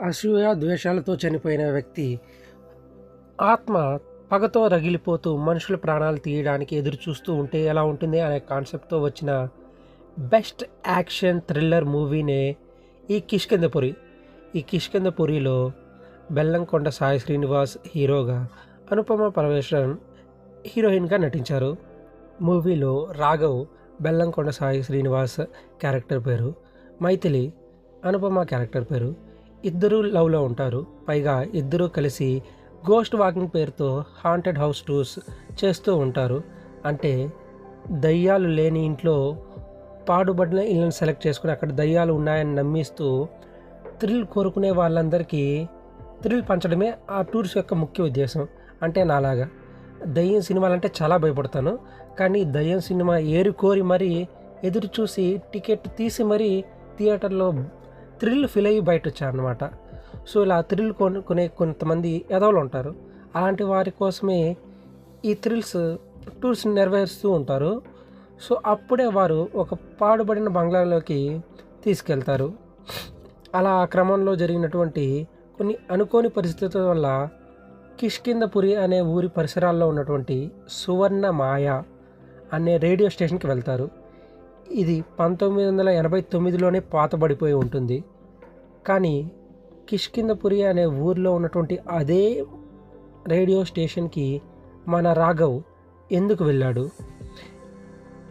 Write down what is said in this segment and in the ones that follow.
అసూయ ద్వేషాలతో చనిపోయిన వ్యక్తి ఆత్మ పగతో రగిలిపోతూ మనుషుల ప్రాణాలు తీయడానికి ఎదురు చూస్తూ ఉంటే ఎలా ఉంటుంది అనే కాన్సెప్ట్తో వచ్చిన బెస్ట్ యాక్షన్ థ్రిల్లర్ మూవీనే ఈ కిష్కిందపురి ఈ కిష్కిందపురిలో బెల్లంకొండ సాయి శ్రీనివాస్ హీరోగా అనుపమ పరమేశ్వరన్ హీరోయిన్గా నటించారు. మూవీలో రాఘవ్ బెల్లంకొండ సాయి శ్రీనివాస్ క్యారెక్టర్ పేరు మైథిలి అనుపమ క్యారెక్టర్ పేరు ఇద్దరూ లవ్లో ఉంటారు. పైగా ఇద్దరూ కలిసి గోస్ట్ వాకింగ్ పేరుతో హాంటెడ్ హౌస్ టూర్స్ చేస్తూ ఉంటారు. అంటే దయ్యాలు లేని ఇంట్లో పాడుబడిన ఇళ్ళని సెలెక్ట్ చేసుకుని అక్కడ దయ్యాలు ఉన్నాయని నమ్మిస్తూ థ్రిల్ కోరుకునే వాళ్ళందరికీ థ్రిల్ పంచడమే ఆ టూర్స్ యొక్క ముఖ్య ఉద్దేశం. అంటే నాలాగా దయ్యం సినిమాలంటే చాలా భయపడతాను. కానీ దయ్యం సినిమా ఏరి కోరి మరీ ఎదురు చూసి టికెట్ తీసి మరీ థియేటర్లో థ్రిల్ ఫీల్ అయ్యి బయట వచ్చారనమాట సో ఇలా థ్రిల్ కొనుక్కునే కొంతమంది ఎదవలు ఉంటారు. అలాంటి వారి కోసమే ఈ థ్రిల్స్ టూర్స్ నెరవేరుస్తూ ఉంటారు. సో అప్పుడే వారు ఒక పాడుబడిన బంగ్లాలోకి తీసుకెళ్తారు. అలా ఆ క్రమంలో జరిగినటువంటి కొన్ని అనుకోని పరిస్థితుల వల్ల కిష్కిందపురి అనే ఊరి పరిసరాల్లో ఉన్నటువంటి సువర్ణ మాయ అనే రేడియో స్టేషన్కి వెళ్తారు. ఇది పంతొమ్మిది వందల ఎనభై తొమ్మిదిలోనే పాతబడిపోయి ఉంటుంది. కానీ కిష్కిందపురి అనే ఊర్లో ఉన్నటువంటి అదే రేడియో స్టేషన్కి మన రాఘవ్ ఎందుకు వెళ్ళాడు?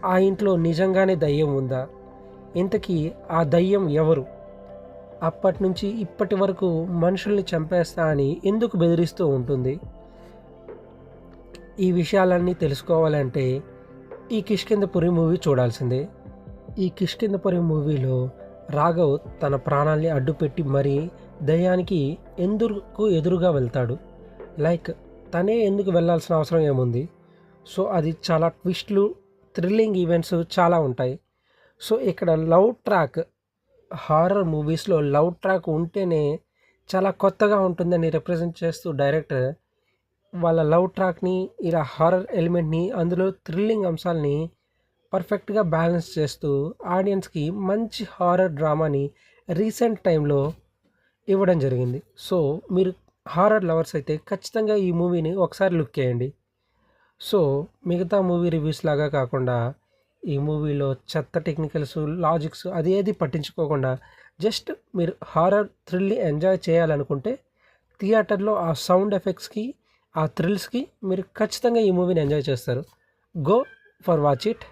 ఆ ఇంట్లో నిజంగానే దయ్యం ఉందా? ఇంతకీ ఆ దయ్యం ఎవరు? అప్పటి నుంచి ఇప్పటి వరకు మనుషుల్ని చంపేస్తా అని ఎందుకు బెదిరిస్తూ ఉంటుంది? ఈ విషయాలన్నీ తెలుసుకోవాలంటే ఈ కిష్కిందపురి మూవీ చూడాల్సిందే. ఈ కిష్కిందపురి మూవీలో రాఘవ్ తన ప్రాణాల్ని అడ్డుపెట్టి మరీ దయ్యానికి ఎందుకు ఎదురుగా వెళ్తాడు? లైక్ తనే ఎందుకు వెళ్ళాల్సిన అవసరం ఏముంది? సో అది చాలా ట్విస్ట్లు థ్రిల్లింగ్ ఈవెంట్స్ చాలా ఉంటాయి. సో ఇక్కడ లవ్ ట్రాక్ హారర్ మూవీస్లో లవ్ ట్రాక్ ఉంటేనే చాలా కొత్తగా ఉంటుందని రిప్రజెంట్ చేస్తూ డైరెక్టర్ వాళ్ళ లవ్ ట్రాక్ని ఇలా హారర్ ఎలిమెంట్ని అందులో థ్రిల్లింగ్ అంశాలని పర్ఫెక్ట్గా బ్యాలెన్స్ చేస్తూ ఆడియన్స్కి మంచి హారర్ డ్రామాని రీసెంట్ టైంలో ఇవ్వడం జరిగింది. సో మీరు హారర్ లవర్స్ అయితే ఖచ్చితంగా ఈ మూవీని ఒకసారి లుక్ చేయండి. సో మిగతా మూవీ రివ్యూస్ లాగా కాకుండా ఈ మూవీలో చెత్త టెక్నికల్స్ లాజిక్స్ అది ఏది పట్టించుకోకుండా జస్ట్ మీరు హారర్ థ్రిల్ని ఎంజాయ్ చేయాలనుకుంటే థియేటర్లో ఆ సౌండ్ ఎఫెక్ట్స్కి ఆ థ్రిల్స్కి మీరు ఖచ్చితంగా ఈ మూవీని ఎంజాయ్ చేస్తారు. Go for watch it.